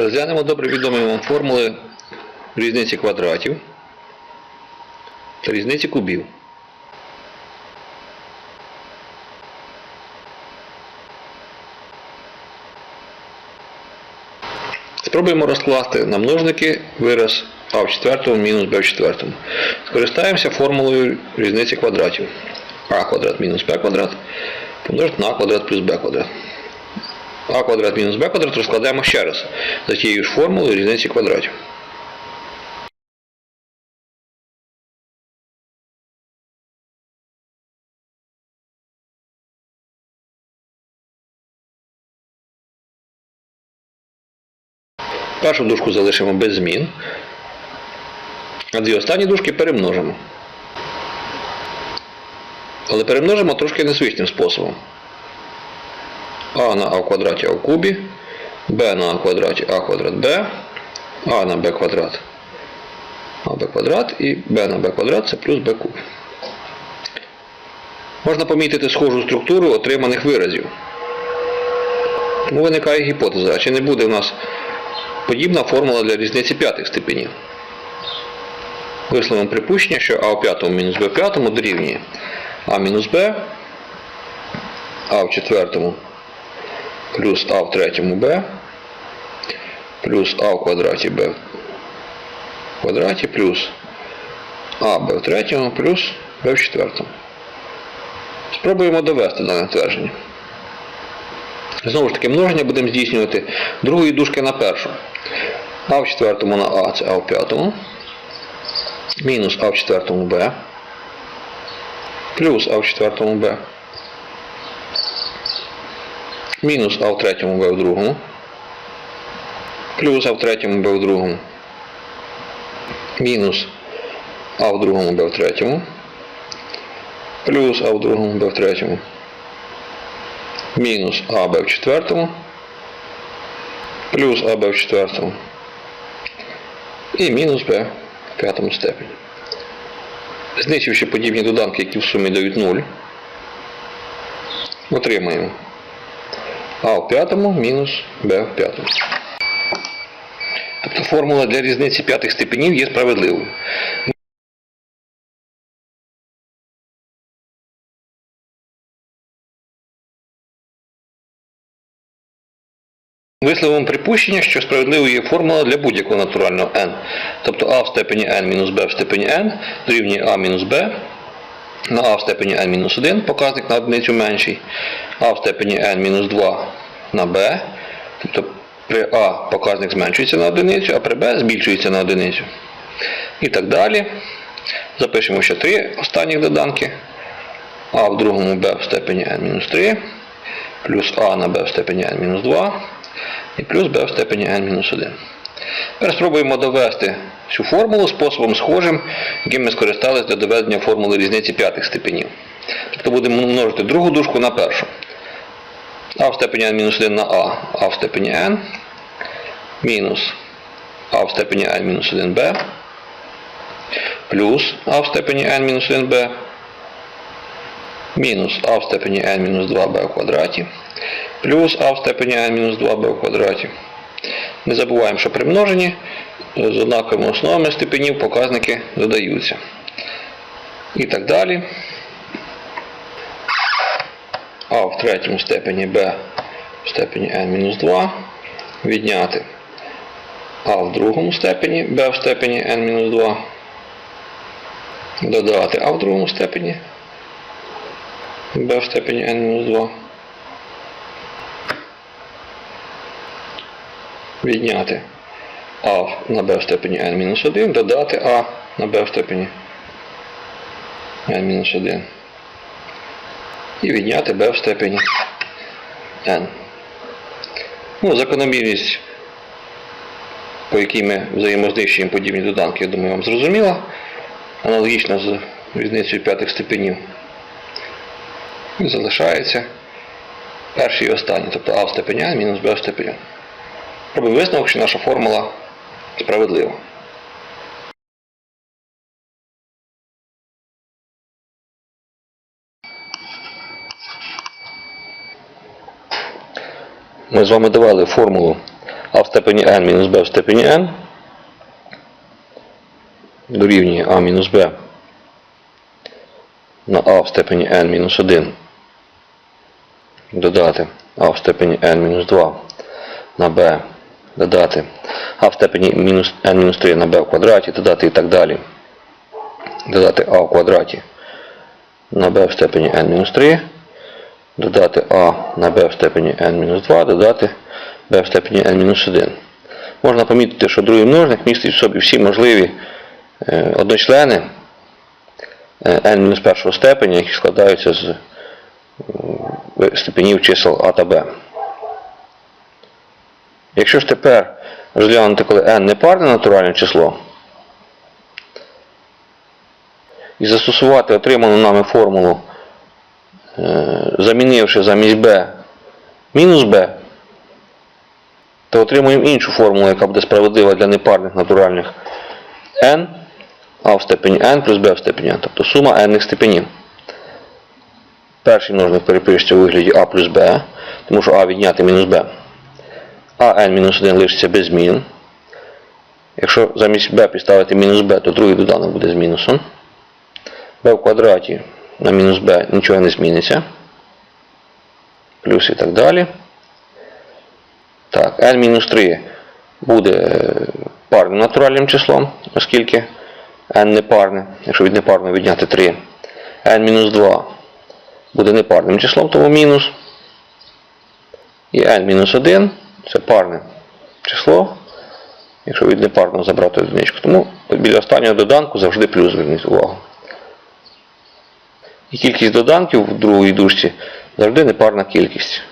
Розглянемо добре відомі вам формули різниці квадратів та різниці кубів. Спробуємо розкласти на множники вираз а в четвертому мінус b в четвертому. Скористаємося формулою різниці квадратів. а квадрат мінус b квадрат помножити на а квадрат плюс b квадрат. А квадрат мінус b квадрат розкладаємо ще раз за тією ж формулою різниці квадратів. Першу дужку залишимо без змін, а дві останні дужки перемножимо. Але перемножимо трошки незвичним способом. А на а в квадраті а в кубі, b на а в квадраті а квадрат b, а на b квадрат а b квадрат і b на b квадрат це плюс b куб. Можна помітити схожу структуру отриманих виразів. Тому виникає гіпотеза, а чи не буде в нас подібна формула для різниці п'ятих степенів. Висловимо припущення, що а в п'ятому мінус b в п'ятому дорівнює а мінус b, а в четвертому плюс а в третьому b, плюс а в квадраті b в квадраті, плюс а b в третьому, плюс b в четвертому. Спробуємо довести дане твердження. Знову ж таки, множення будемо здійснювати другої дужки на першу. А в четвертому на А це А в п'ятому. Мінус А в четвертому Б. Плюс А в четвертому Б. Мінус А в третьому Б в другому. Плюс А в третьому Б в другому. Мінус А в другому Б в третьому. Плюс А в другому Б в третьому мінус АБ в четвертому, плюс АБ в четвертому і мінус Б в п'ятому степені. Знищивши подібні доданки, які в сумі дають 0, отримаємо А в п'ятому мінус Б в п'ятому. Тобто формула для різниці п'ятих степенів є справедливою. Висловимо припущення, що справедливою є формула для будь-якого натурального n. Тобто а в степені n мінус b в степені n дорівнює а мінус b на а в степені n-1 показник на одиницю менший, а в степені n-2 на b, тобто при а показник зменшується на одиницю, а при b збільшується на одиницю. І так далі. Запишемо ще три останніх доданки. а в другому b в степені n-3, плюс а на b в степені n-2 і плюс b в степені n-1. Тепер спробуємо довести цю формулу способом схожим, яким ми скористалися для доведення формули різниці п'ятих степенів. Тобто будемо множити другу дужку на першу. а в степені n-1 на а, а в степені n, мінус а в степені n-1b, плюс а в степені n-1b, мінус а в степені n-2b в квадраті, плюс а в степені n-2b в квадраті. Не забуваємо, що при множенні з однаковими основами степенів показники додаються. І так далі. А в третьому степені b в степені n-2 відняти а в другому степені b в степені n-2 додати а в другому степені b в степені n-2 відняти а на b в степені n-1, додати а на b в степені n-1. І відняти b в степені n. Ну, закономірність, по якій ми взаємознищуємо подібні доданки, я думаю, вам зрозуміла. Аналогічно з різницею п'ятих степенів. І залишається перший і останній, тобто а в степені n мінус b в степені n. Робимо висновок, що наша формула справедлива. Ми з вами давали формулу а в степені n мінус b в степені n дорівнює а мінус b на а в степені n мінус 1 додати а в степені n мінус 2 на b додати а в степені мінус n-3 на b в квадраті, додати і так далі. Додати а в квадраті на b в степені n-3, додати а на b в степені n-2, додати b в степені n-1. Можна помітити, що другий множник містить в собі всі можливі е, одночлени е, n мінус першого степеня, які складаються з е, степенів чисел а та b. Якщо ж тепер розглянути, коли n непарне натуральне число, і застосувати отриману нами формулу, е, замінивши замість b мінус b, то отримуємо іншу формулу, яка буде справедлива для непарних натуральних n, а в степені n плюс b в степені n, тобто сума n степенів. Перший множник перепишеться у вигляді a плюс b, тому що a відняти мінус b. А n-1 лишиться без змін. Якщо замість b підставити мінус b, то другий доданок буде з мінусом. b в квадраті на мінус b нічого не зміниться. Плюс і так далі. Так, n-3 буде е, парним натуральним числом, оскільки n непарне, якщо від непарного відняти 3. n-2 буде непарним числом, тому мінус. І n-1 це парне число, якщо від непарного забрати одиничку. Тому біля останнього доданку завжди плюс зверніть увагу. І кількість доданків в другій дужці завжди непарна кількість.